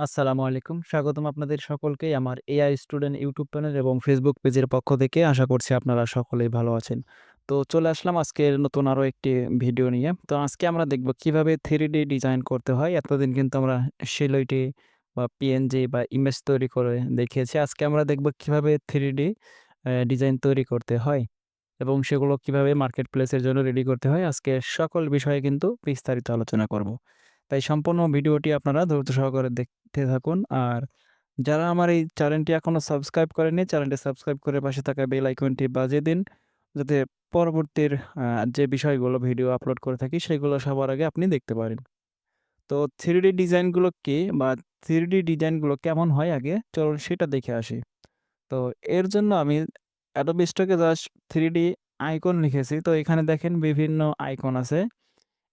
আসসালামু আলাইকুম। স্বাগতম আপনাদের সকলকেই আমার এআই স্টুডেন্ট ইউটিউব চ্যানেল এবং ফেসবুক পেজের পক্ষ থেকে। আশা করছি আপনারা সকলেই ভালো আছেন। তো চলে আসলাম আজকের নতুন আরও একটি ভিডিও নিয়ে। তো আজকে আমরা দেখব কীভাবে থ্রি ডি ডিজাইন করতে হয়। এতদিন কিন্তু আমরা শিলইটি বা পিএনজি বা ইমেজ তৈরি করে দেখিয়েছি। আজকে আমরা দেখব কীভাবে থ্রি ডি ডিজাইন তৈরি করতে হয় এবং সেগুলো কীভাবে মার্কেট প্লেসের জন্য রেডি করতে হয়। আজকে সকল বিষয়ে কিন্তু বিস্তারিত আলোচনা করব। তাই সম্পূর্ণ ভিডিওটি আপনারা ধৈর্য সহকারে দেখতে থাকুন। আর যারা আমার এই চ্যানেলটি এখনও সাবস্ক্রাইব করেনি চ্যানেলটি সাবস্ক্রাইব করে পাশে থাকা বেল আইকনটি বাজিয়ে দিন। যাতে পরবর্তীর যে বিষয়গুলো ভিডিও আপলোড করে থাকি, সেগুলো সবার আগে আপনি দেখতে পারেন। তো 3D ডিজাইনগুলো কি বা 3D ডিজাইনগুলো কেমন হয় আগে চলুন সেটা দেখে আসি। তো এর জন্য আমি Stock এ জাস্ট 3D আইকন লিখেছি। তো এখানে দেখেন বিভিন্ন আইকন আছে।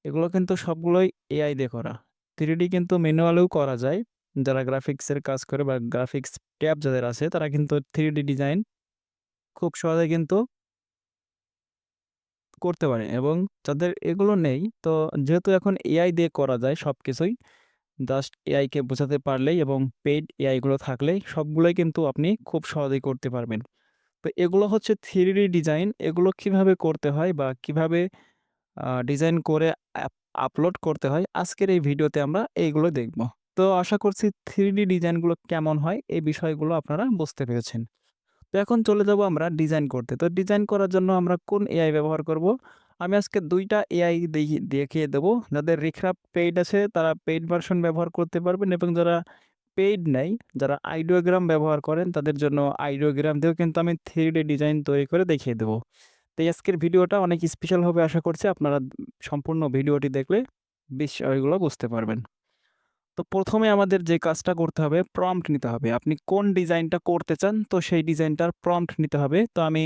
এগুলো কিন্তু সবগুলোই এআই দিয়ে করা। 3D কিন্তু ম্যানুয়ালিও করা যায়। যারা গ্রাফিক্সের কাজ করে বা গ্রাফিক্স ট্যাব যাদের আছে, তারা কিন্তু 3D ডিজাইন খুব সহজে কিন্তু করতে পারে এবং যাদের এগুলো নেই, তো যেহেতু এখন এআই দিয়ে করা যায় সব কিছুই জাস্ট এআইকে বোঝাতে পারলেই এবং পেইড এআইগুলো থাকলেই সবগুলোই কিন্তু আপনি খুব সহজেই করতে পারবেন। তো এগুলো হচ্ছে 3D ডিজাইন। এগুলো কীভাবে করতে হয় বা কীভাবে ডিজাইন করে আপলোড করতে হয় আজকের এই ভিডিওতে আমরা এইগুলো দেখব। তো আশা করছি 3D ডিজাইনগুলো কেমন হয় এই বিষয়গুলো আপনারা বুঝতে পেরেছেন। তো এখন চলে যাব আমরা ডিজাইন করতে। তো ডিজাইন করার জন্য আমরা কোন এআই ব্যবহার করব? আমি আজকে দুইটা এআই দেখি দেখিয়ে দেব। যাদের রিক্রাফট পেইড আছে তারা পেইড ভার্সন ব্যবহার করতে পারবেন এবং যারা পেইড নাই, যারা আইডিওগ্রাম ব্যবহার করেন তাদের জন্য আইডিওগ্রাম দিয়েও কিন্তু আমি 3D ডিজাইন তৈরি করে দেখিয়ে দেব। তো আজকের ভিডিওটা অনেক স্পেশাল হবে আশা করছি আপনারা সম্পূর্ণ ভিডিওটি দেখলে বিষয়গুলো বুঝতে পারবেন। তো প্রথমে আমাদের যে কাজটা করতে হবে প্রম্পট নিতে হবে। আপনি কোন ডিজাইনটা করতে চান, তো সেই ডিজাইনটার প্রম্পট নিতে হবে। তো আমি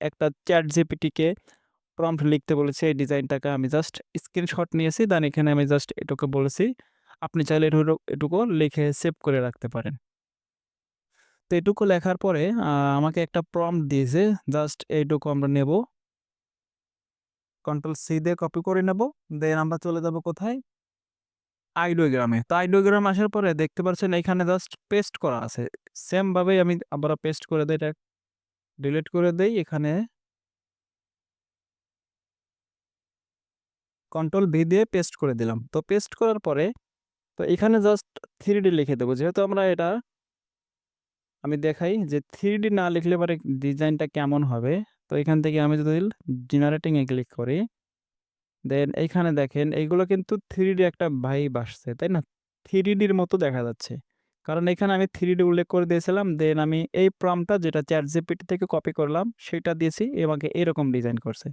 একটা চ্যাট জিপিটিকে প্রম্পট লিখতে বলেছি, এই ডিজাইনটাকে আমি জাস্ট স্ক্রিনশট নিয়েছি। দেন এখানে আমি জাস্ট এটুকু বলেছি। আপনি চাইলে এটুকু এটুকু লিখে সেভ করে রাখতে পারেন। তো এটুকু লেখার পরে আমাকে একটা প্রম্পট দিয়েছে। জাস্ট এইটুকু আমরা নেব। কন্ট্রোল সি দিয়ে কপি করে নেব। দেন আমরা চলে যাব কোথায়? আইডিওগ্রামে। তো আইডিওগ্রাম আসার পরে দেখতে পাচ্ছেন এখানে জাস্ট পেস্ট করা আছে। সেমভাবেই আমি আবার পেস্ট করে দেই, এটা ডিলিট করে দেই, এখানে কন্ট্রোল ভি দিয়ে পেস্ট করে দিলাম। তো পেস্ট করার পরে, তো এখানে জাস্ট 3D লিখে দেবো যেহেতু আমরা এটা আমি দেখাই যে 3D না লিখলে পরে ডিজাইনটা কেমন হবে। তো এখান থেকে আমি যদি জেনারেটিং এ ক্লিক করি দেন এইখানে দেখেন এইগুলো কিন্তু 3D একটা ভাইব আসছে, তাই না? 3D র মতো দেখা যাচ্ছে। কারণ এখানে আমি 3D উল্লেখ করে দিয়েছিলাম। দেন আমি এই প্রম্পটটা যেটা ChatGPT থেকে কপি করলাম সেটা দিয়েছি আমাকে এরকম ডিজাইন করছে।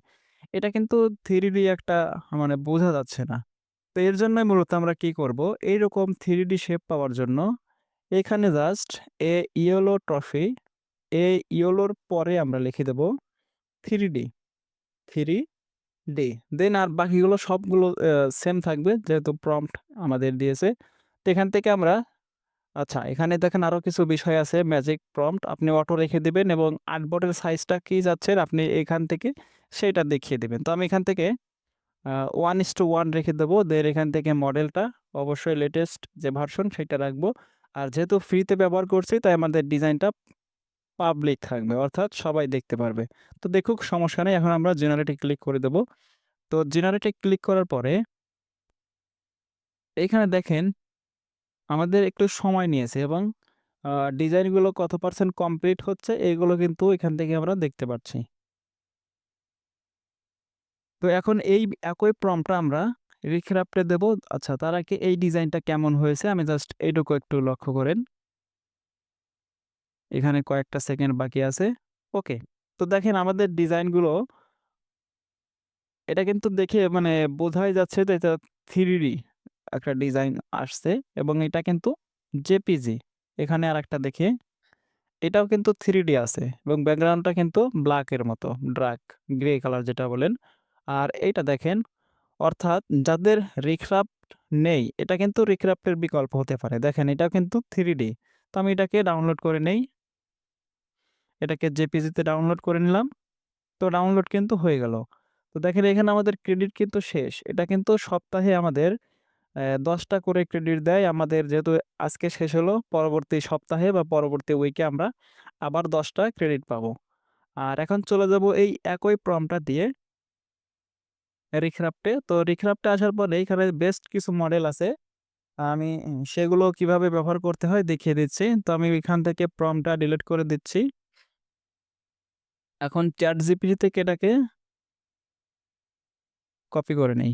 এটা কিন্তু 3D একটা মানে বোঝা যাচ্ছে না। তো এর জন্যই মূলত আমরা কি করব? এইরকম 3D শেপ পাওয়ার জন্য এখানে just a yellow trophy a ইয়েলোর পরে আমরা লিখে দেব 3D 3D দেন আর বাকিগুলো সবগুলো সেম থাকবে যেহেতু প্রম্পট আমাদের দিয়েছে। তো এখান থেকে আমরা আচ্ছা এখানে দেখেন আরও কিছু বিষয় আছে ম্যাজিক প্রম্পট আপনি অটো রেখে দেবেন এবং আর্টবোর্ডের সাইজটা কী চাচ্ছেন আপনি এখান থেকে সেটা দেখিয়ে দেবেন তো আমি এখান থেকে ওয়ান ইস টু ওয়ান রেখে দেবো। দেন এখান থেকে মডেলটা অবশ্যই লেটেস্ট যে ভার্সন সেটা রাখব। আর যেহেতু ফ্রিতে ব্যবহার করছি, তাই আমাদের ডিজাইনটা পাবলিক থাকবে, অর্থাৎ সবাই দেখতে পারবে। তো দেখুক, সমস্যা নেই। এখন আমরা জেনারেট ক্লিক করে দেব। তো জেনারেট ক্লিক করার পরে এইখানে দেখেন, আমাদের একটু সময় নিয়েছে এবং ডিজাইনগুলো কত পার্সেন্ট কমপ্লিট হচ্ছে, এগুলো কিন্তু এখান থেকে আমরা দেখতে পাচ্ছি। তো এখন এই একই প্রম্পটটা আমরা রিক্রাফট দেব। আচ্ছা তার আগে এই ডিজাইনটা কেমন হয়েছে আমি জাস্ট এইটুকু একটু লক্ষ্য করেন। এখানে কয়েকটা সেকেন্ড বাকি আছে। ওকে। তো দেখেন আমাদের ডিজাইনগুলো এটা কিন্তু দেখে মানে বোঝাই যাচ্ছে যে এটা 3D একটা ডিজাইন আসছে এবং এটা কিন্তু জেপিজি। এখানে আর একটা দেখে, এটাও কিন্তু 3D আছে এবং ব্যাকগ্রাউন্ডটা কিন্তু ব্ল্যাকের মতো ডার্ক গ্রে কালার যেটা বলেন। আর এইটা দেখেন অর্থাৎ যাদের রিক্রাফট নেই এটা কিন্তু রিক্রাফট এর বিকল্প হতে পারে। দেখেন এটা কিন্তু থ্রি ডি তো আমি এটাকে ডাউনলোড করে নেই। এটাকে জেপিজি-তে ডাউনলোড করে নিলাম। তো ডাউনলোড কিন্তু হয়ে গেল। তো দেখেন এখানে আমাদের ক্রেডিট কিন্তু শেষ। এটা কিন্তু সপ্তাহে আমাদের দশটা করে ক্রেডিট দেয়। আমাদের যেহেতু আজকে শেষ হলো, পরবর্তী সপ্তাহে বা পরবর্তী উইকে আমরা আবার দশটা ক্রেডিট পাবো। আর এখন চলে যাব এই একই প্রম্পটটা দিয়ে রিক্রাফটে। তো রিক্রাফটে আসার পরে এখানে বেস্ট কিছু মডেল আছে। আমি সেগুলো কীভাবে ব্যবহার করতে হয় দেখিয়ে দিচ্ছি। তো আমি এখান থেকে প্রমটা ডিলিট করে দিচ্ছি। এখন চ্যাট জিপি থেকে এটাকে কপি করে নেই।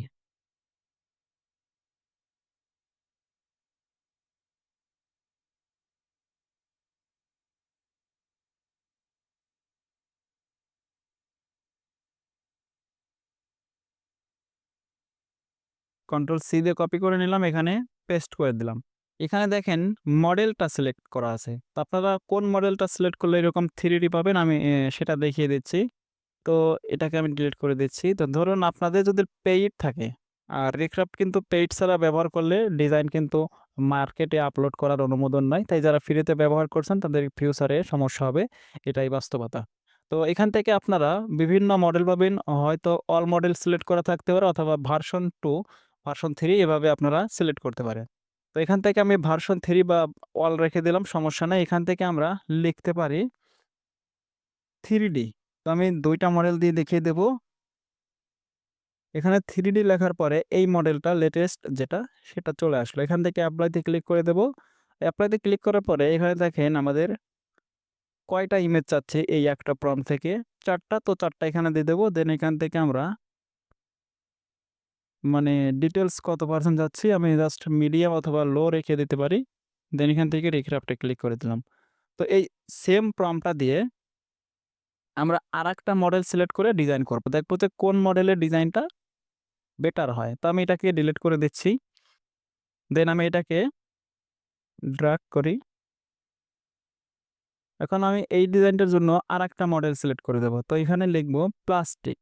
কন্ট্রোল সি দিয়ে কপি করে নিলাম, এখানে পেস্ট করে দিলাম। এখানে দেখেন মডেলটা সিলেক্ট করা আছে। তো আপনারা কোন মডেলটা সিলেক্ট করলে এরকম 3D পাবেন আমি সেটা দেখিয়ে দিচ্ছি। তো এটাকে আমি ডিলিট করে দিচ্ছি। তো ধরুন আপনাদের যদি পেইড থাকে, আর রিক্রাফট কিন্তু পেইড ছাড়া ব্যবহার করলে ডিজাইন কিন্তু মার্কেটে আপলোড করার অনুমোদন নাই। তাই যারা ফ্রিতে ব্যবহার করছেন তাদের ফিউচারে সমস্যা হবে। এটাই বাস্তবতা। তো এখান থেকে আপনারা বিভিন্ন মডেল পাবেন। হয়তো অল মডেল সিলেক্ট করা থাকতে পারে অথবা ভার্সন 2, ভার্সন 3 এভাবে আপনারা সিলেক্ট করতে পারেন। তো এখান থেকে আমি ভার্সন 3 বা অল রেখে দিলাম, সমস্যা নাই। এখান থেকে আমরা লিখতে পারি 3D তো আমি দুইটা মডেল দিয়ে দেখিয়ে দেব। এখানে 3D লেখার পরে এই মডেলটা লেটেস্ট যেটা সেটা চলে আসলো। এখান থেকে অ্যাপ্লাইতে ক্লিক করে দেব। অ্যাপ্লাইতে ক্লিক করার পরে এখানে দেখেন আমাদের কয়টা ইমেজ চাচ্ছে এই একটা প্রম্পট থেকে চারটা তো ৪ টা এখানে দিয়ে দেবো দেন এখান থেকে আমরা মানে ডিটেলস কত পার্সেন্ট যাচ্ছি, আমি জাস্ট মিডিয়াম অথবা লো রেখে দিতে পারি। দেন এখান থেকে রিক্রাফটে ক্লিক করে দিলাম। তো এই সেম প্রম্পটটা দিয়ে আমরা আরেকটা মডেল সিলেক্ট করে ডিজাইন করব দেখব যে কোন মডেলের ডিজাইনটা বেটার হয়। তো আমি এটাকে ডিলিট করে দিচ্ছি। দেন আমি এটাকে ড্রাগ করি। এখন আমি এই ডিজাইনটার জন্য আরেকটা মডেল সিলেক্ট করে দেবো তো এখানে লিখব প্লাস্টিক।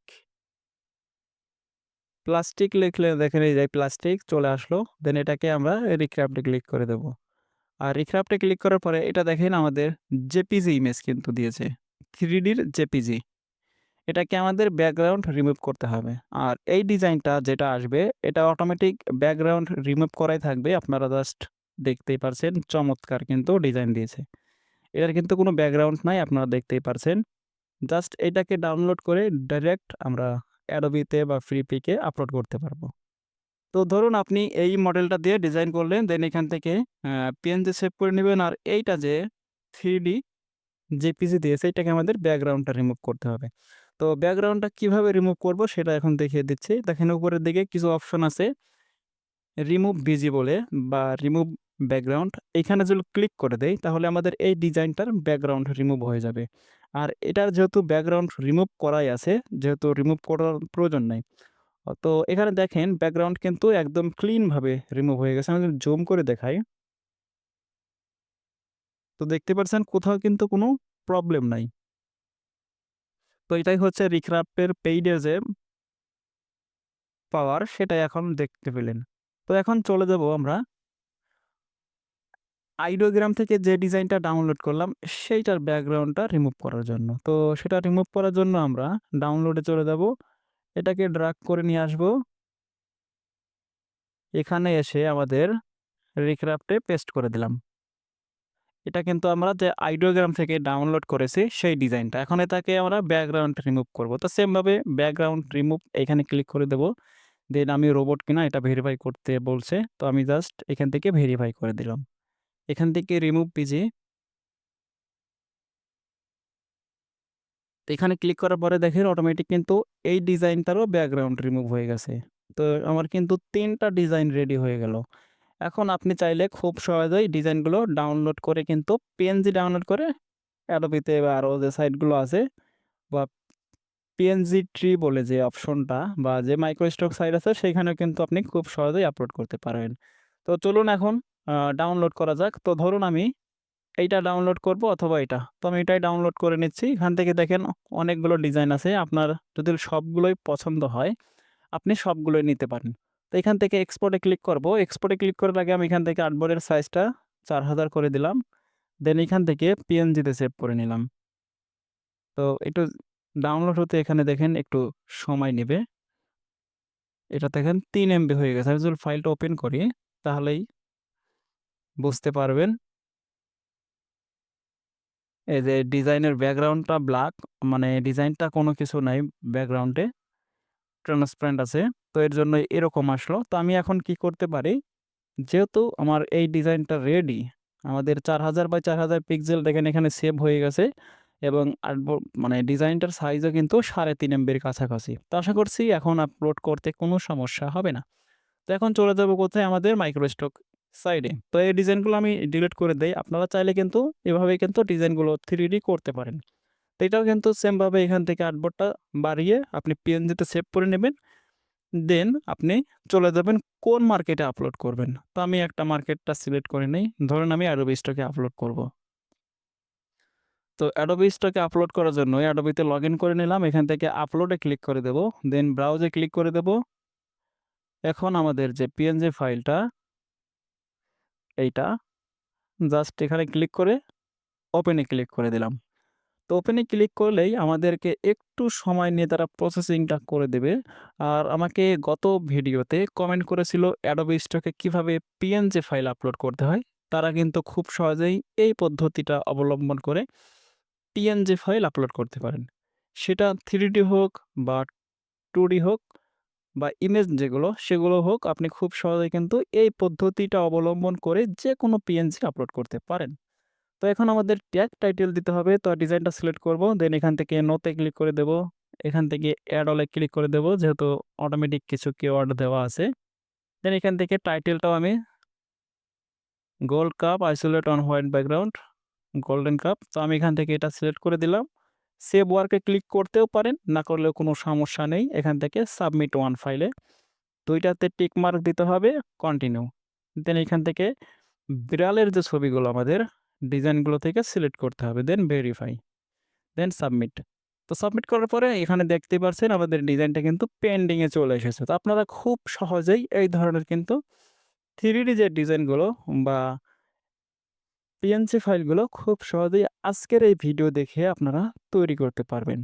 প্লাস্টিক লিখলে দেখেন এই যে প্লাস্টিক চলে আসলো। দেন এটাকে আমরা রিক্রাফটে ক্লিক করে দেব। আর রিক্রাফটে ক্লিক করার পরে এটা দেখেন আমাদের জেপিজি ইমেজ কিন্তু দিয়েছে। 3D র জেপিজি। এটাকে আমাদের ব্যাকগ্রাউন্ড রিমুভ করতে হবে। আর এই ডিজাইনটা যেটা আসবে, এটা অটোমেটিক ব্যাকগ্রাউন্ড রিমুভ করাই থাকবে। আপনারা জাস্ট দেখতেই পারছেন, চমৎকার কিন্তু ডিজাইন দিয়েছে। এটার কিন্তু কোনো ব্যাকগ্রাউন্ড নাই, আপনারা দেখতেই পারছেন। জাস্ট এটাকে ডাউনলোড করে ডাইরেক্ট আমরা Adobe তে বা ফ্রি পিকে আপলোড করতে পারব। তো ধরুন আপনি এই মডেলটা দিয়ে ডিজাইন করলেন দেন এখান থেকে পিএনজি সেভ করে নেবেন আর এইটা যে 3D জেপিজি দিয়েছে এটাকে আমাদের ব্যাকগ্রাউন্ডটা রিমুভ করতে হবে। তো ব্যাকগ্রাউন্ডটা কীভাবে রিমুভ করব সেটা এখন দেখিয়ে দিচ্ছি। দেখেন উপরের দিকে কিছু অপশন আছে। রিমুভ বিজি বলে বা রিমুভ ব্যাকগ্রাউন্ড এখানে যদি ক্লিক করে দেই, তাহলে আমাদের এই ডিজাইনটার ব্যাকগ্রাউন্ড রিমুভ হয়ে যাবে। আর এটার যেহেতু ব্যাকগ্রাউন্ড রিমুভ করাই আছে, যেহেতু রিমুভ করার প্রয়োজন নাই। তো এখানে দেখেন ব্যাকগ্রাউন্ড কিন্তু একদম ক্লিন ভাবে রিমুভ হয়ে গেছে। আমি জুম করে দেখাই তো দেখতে পারছেন কোথাও কিন্তু কোনো প্রবলেম নাই। তো এটাই হচ্ছে রিক্রাফটের পেইডের যে পাওয়ার সেটাই এখন দেখতে পেলেন। তো এখন চলে যাব আমরা আইডিওগ্রাম থেকে যে ডিজাইনটা ডাউনলোড করলাম, সেইটার ব্যাকগ্রাউন্ডটা রিমুভ করার জন্য। তো সেটা রিমুভ করার জন্য আমরা ডাউনলোডে চলে যাব। এটাকে ড্রাগ করে নিয়ে আসব। এখানে এসে আমাদের রিক্রাফটে পেস্ট করে দিলাম। এটা কিন্তু আমরা যে আইডিওগ্রাম থেকে ডাউনলোড করেছি, সেই ডিজাইনটা। এখন এটাকে আমরা ব্যাকগ্রাউন্ড রিমুভ করব। তো সেমভাবে ব্যাকগ্রাউন্ড রিমুভ এখানে ক্লিক করে দেব। দেন আমি রোবট কিনা এটা ভেরিফাই করতে বলছে। তো আমি জাস্ট এখান থেকে ভেরিফাই করে দিলাম। এখান থেকে রিমুভ পিজি তো এখানে ক্লিক করার পরে দেখেন অটোমেটিক কিন্তু এই ডিজাইনটারও ব্যাকগ্রাউন্ড রিমুভ হয়ে গেছে। তো আমার কিন্তু ৩ টা ডিজাইন রেডি হয়ে গেল। এখন আপনি চাইলে খুব সহজেই ডিজাইনগুলো ডাউনলোড করে কিন্তু পিএনজি ডাউনলোড করে Adobe তে বা আরও যে সাইটগুলো আছে বা পিএনজি ট্রি বলে যে অপশনটা বা যে মাইক্রোস্টক সাইট আছে, সেখানেও কিন্তু আপনি খুব সহজেই আপলোড করতে পারবেন। তো চলুন এখন ডাউনলোড করা যাক। তো ধরুন আমি এইটা ডাউনলোড করব অথবা এটা। তো আমি এটাই ডাউনলোড করে নিচ্ছি। এখান থেকে দেখেন অনেকগুলো ডিজাইন আছে। আপনার যদি সবগুলোই পছন্দ হয়, আপনি সবগুলোই নিতে পারেন। তো এখান থেকে এক্সপোর্টে ক্লিক করব। এক্সপোর্ট ক্লিক করার আগে আমি এখান থেকে আর্টবোর্ডের সাইজটা ৪০০০ করে দিলাম। দেন এখান থেকে পিএনজিতে সেভ করে নিলাম। তো একটু ডাউনলোড হতে এখানে দেখেন একটু সময় নেবে। এটা দেখেন ৩ এমবি হয়ে গেছে। আমি যদি ফাইলটা ওপেন করি তাহলেই বুঝতে পারবেন। এই যে ডিজাইনের ব্যাকগ্রাউন্ডটা ব্লাক মানে ডিজাইনটা কোনো কিছু নাই ব্যাকগ্রাউন্ডে। ট্রান্সপারেন্ট আছে। তো এর জন্য এরকম আসলো। তো আমি এখন কি করতে পারি? যেহেতু আমার এই ডিজাইনটা রেডি, আমাদের ৪০০০ বাই ৪০০০ পিক্সেল দেখেন এখানে সেভ হয়ে গেছে এবং মানে ডিজাইনটার সাইজও কিন্তু ৩.৫ এমবির কাছাকাছি। তো আশা করছি এখন আপলোড করতে কোনো সমস্যা হবে না। তো এখন চলে যাব কোথায়? আমাদের মাইক্রোস্টক সাইডে। তো এই ডিজাইনগুলো আমি ডিলিট করে দেই। আপনারা চাইলে কিন্তু এভাবেই কিন্তু ডিজাইনগুলো 3D করতে পারেন। তো এটাও কিন্তু সেমভাবে এখান থেকে আর্টবোর্ডটা বাড়িয়ে আপনি পিএনজিতে সেভ করে নেবেন। দেন আপনি চলে যাবেন কোন মার্কেটে আপলোড করবেন। তো আমি একটা মার্কেটটা সিলেক্ট করে নিই ধরেন আমি অ্যাডোবি স্টকে আপলোড করব। তো অ্যাডোবি এ আপলোড করার জন্য অ্যাডোবিতে লগ লগইন করে নিলাম। এখান থেকে আপলোডে ক্লিক করে দেব। দেন ব্রাউজে ক্লিক করে দেব। এখন আমাদের যে পিএনজি ফাইলটা এইটা জাস্ট এখানে ক্লিক করে ওপেনে ক্লিক করে দিলাম। তো ওপেনে ক্লিক করলেই আমাদেরকে একটু সময় নিয়ে তারা প্রসেসিংটা করে দেবে। আর আমাকে গত ভিডিওতে কমেন্ট করেছিল Stock এ কীভাবে পিএনজি ফাইল আপলোড করতে হয়। তারা কিন্তু খুব সহজেই এই পদ্ধতিটা অবলম্বন করে পিএনজি ফাইল আপলোড করতে পারেন। সেটা 3D হোক বা 2D হোক বা ইমেজ যেগুলো, সেগুলো হোক, আপনি খুব সহজেই কিন্তু এই পদ্ধতিটা অবলম্বন করে যেকোনো পিএনজি আপলোড করতে পারেন। তো এখন আমাদের ট্যাগ টাইটেল দিতে হবে। তো ডিজাইনটা সিলেক্ট করব। দেন এখান থেকে নোতে ক্লিক করে দেব। এখান থেকে অ্যাড অলে ক্লিক করে দেব, যেহেতু অটোমেটিক কিছু কিওয়ার্ড দেওয়া আছে। দেন এখান থেকে টাইটেলটাও আমি gold cup isolate on white background golden cup. তো আমি এখান থেকে এটা সিলেক্ট করে দিলাম। সেভ ওয়ার্কে ক্লিক করতেও পারেন, না করলেও কোনো সমস্যা নেই। এখান থেকে সাবমিট ওয়ান ফাইলে ২ টাতে টিক মার্ক দিতে হবে, কন্টিনিউ। দেন এখান থেকে বিড়ালের যে ছবিগুলো আমাদের ডিজাইনগুলো থেকে সিলেক্ট করতে হবে। Then verify. Then submit. তো সাবমিট করার পরে এখানে দেখতেই পারছেন আমাদের ডিজাইনটা কিন্তু পেন্ডিংয়ে চলে এসেছে। তো আপনারা খুব সহজেই এই ধরনের কিন্তু 3D যে ডিজাইনগুলো বা পিএনজি ফাইলগুলো খুব সহজেই আজকের এই ভিডিও দেখে আপনারা তৈরি করতে পারবেন।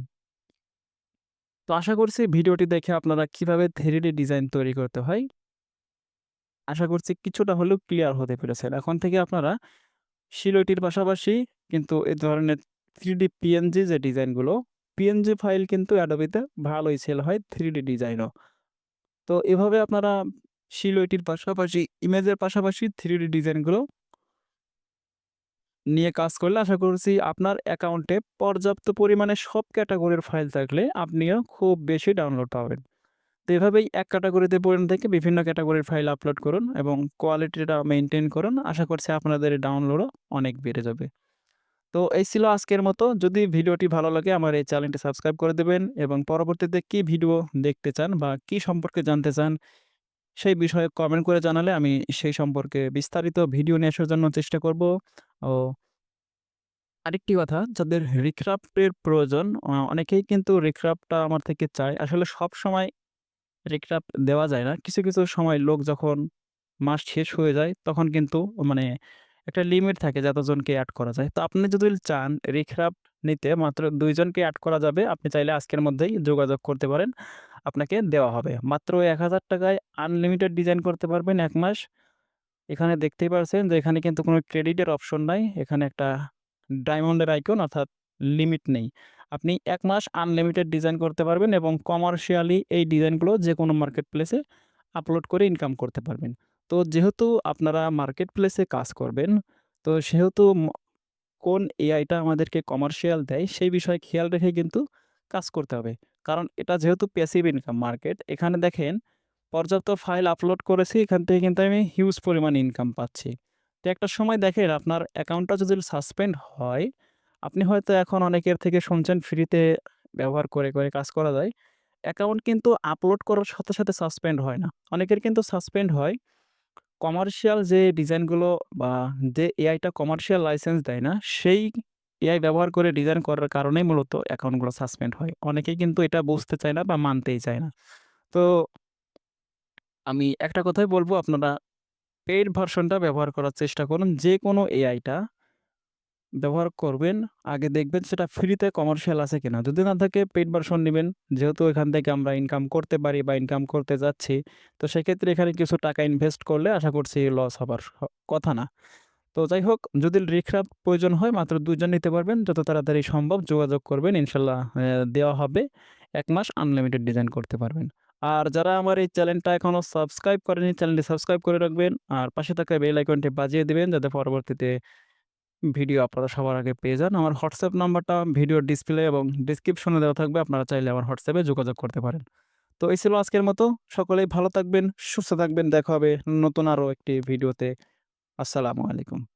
তো আশা করছি ভিডিওটি দেখে আপনারা কীভাবে 3D ডিজাইন তৈরি করতে হয় আশা করছি কিছুটা হলেও ক্লিয়ার হতে পেরেছেন। এখন থেকে আপনারা শিলটির পাশাপাশি কিন্তু এ ধরনের 3D পিএনজি যে ডিজাইনগুলো, পিএনজি ফাইল কিন্তু অ্যাডোবিতে ভালোই সেল হয় 3D ডিজাইনও। তো এভাবে আপনারা শিলটির পাশাপাশি ইমেজের পাশাপাশি 3D ডিজাইনগুলো নিয়ে কাজ করলে আশা করছি আপনার অ্যাকাউন্টে পর্যাপ্ত পরিমাণে সব ক্যাটাগরির ফাইল থাকলে আপনিও খুব বেশি ডাউনলোড পাবেন। তো এভাবেই এক ক্যাটাগরিতে পরিণত থেকে বিভিন্ন ক্যাটাগরির ফাইল আপলোড করুন এবং কোয়ালিটিটা মেনটেন করুন। আশা করছি আপনাদের ডাউনলোডও অনেক বেড়ে যাবে। তো এই ছিল আজকের মতো। যদি ভিডিওটি ভালো লাগে আমার এই চ্যানেলটি সাবস্ক্রাইব করে দেবেন এবং পরবর্তীতে কি ভিডিও দেখতে চান বা কি সম্পর্কে জানতে চান সেই বিষয়ে কমেন্ট করে জানালে আমি সেই সম্পর্কে বিস্তারিত ভিডিও নিয়ে আসার জন্য চেষ্টা করব। ও আরেকটি কথা যাদের রিক্রাফটের প্রয়োজন অনেকেই কিন্তু রিক্রাফটটা আমার থেকে চায়। আসলে সব সময় রিক্রাফট দেওয়া যায় না। কিছু, কিছু সময় লোক যখন মাস শেষ হয়ে যায় তখন কিন্তু মানে একটা লিমিট থাকে যে এতজনকে এড করা যায়। তো আপনি যদি চান রিক্রাফট নিতে মাত্র দুইজনকে অ্যাড করা যাবে। আপনি চাইলে আজকের মধ্যেই যোগাযোগ করতে পারেন। আপনাকে দেওয়া হবে। মাত্র এক হাজার টাকায় আনলিমিটেড ডিজাইন করতে পারবেন এক মাস। এখানে দেখতেই পারছেন যে এখানে কিন্তু কোনো ক্রেডিটের অপশন নাই। এখানে একটা ডায়মন্ডের আইকন অর্থাৎ লিমিট নেই। আপনি এক মাস আনলিমিটেড ডিজাইন করতে পারবেন এবং কমার্শিয়ালি এই ডিজাইনগুলো যে কোনো মার্কেট প্লেসে আপলোড করে ইনকাম করতে পারবেন। তো যেহেতু আপনারা মার্কেট প্লেসে কাজ করবেন, তো সেহেতু কোন এআইটা আমাদেরকে কমার্শিয়াল দেয় সেই বিষয়ে খেয়াল রেখে কিন্তু কাজ করতে হবে। কারণ এটা যেহেতু প্যাসিভ ইনকাম মার্কেট, এখানে দেখেন পর্যাপ্ত ফাইল আপলোড করেছি, এখান থেকে কিন্তু আমি হিউজ পরিমাণ ইনকাম পাচ্ছি। তো একটা সময় দেখেন আপনার অ্যাকাউন্টটা যদি সাসপেন্ড হয়, আপনি হয়তো এখন অনেকের থেকে শুনছেন ফ্রিতে ব্যবহার করে, করে কাজ করা যায়। অ্যাকাউন্ট কিন্তু আপলোড করার সাথে, সাথে সাসপেন্ড হয় না। অনেকের কিন্তু সাসপেন্ড হয় কমার্শিয়াল যে ডিজাইনগুলো বা যে এআইটা কমার্শিয়াল লাইসেন্স দেয় না, সেই এআই ব্যবহার করে ডিজাইন করার কারণেই মূলত অ্যাকাউন্টগুলো সাসপেন্ড হয়। অনেকেই কিন্তু এটা বুঝতে চায় না বা মানতেই চায় না। তো আমি একটা কথাই বলব আপনারা পেইড ভার্সনটা ব্যবহার করার চেষ্টা করুন। যে কোনো এআইটা ব্যবহার করবেন, আগে দেখবেন সেটা ফ্রিতে কমার্শিয়াল আছে কিনা। যদি না থাকে পেইড ভার্সন নেবেন যেহেতু এখান থেকে আমরা ইনকাম করতে পারি বা ইনকাম করতে যাচ্ছি, তো সেক্ষেত্রে এখানে কিছু টাকা ইনভেস্ট করলে আশা করছি লস হবার কথা না। তো যাই হোক যদি রিক্রাপ প্রয়োজন হয় মাত্র ২ জন নিতে পারবেন। যত তাড়াতাড়ি সম্ভব যোগাযোগ করবেন। ইনশাল্লাহ দেওয়া হবে। এক মাস আনলিমিটেড ডিজাইন করতে পারবেন। আর যারা আমার এই চ্যানেলটা এখনও সাবস্ক্রাইব করেনি, চ্যানেলটি সাবস্ক্রাইব করে রাখবেন। আর পাশে থাকা বেল আইকনটি বাজিয়ে দেবেন যাতে পরবর্তীতে ভিডিও আপনারা সবার আগে পেয়ে যান। আমার হোয়াটসঅ্যাপ নাম্বারটা ভিডিও ডিসপ্লে এবং ডেসক্রিপশনে দেওয়া থাকবে। আপনারা চাইলে আমার হোয়াটসঅ্যাপে যোগাযোগ করতে পারেন। তো এই ছিল আজকের মতো। সকলেই ভালো থাকবেন, সুস্থ থাকবেন। দেখা হবে নতুন আরও একটি ভিডিওতে। আসসালামু আলাইকুম।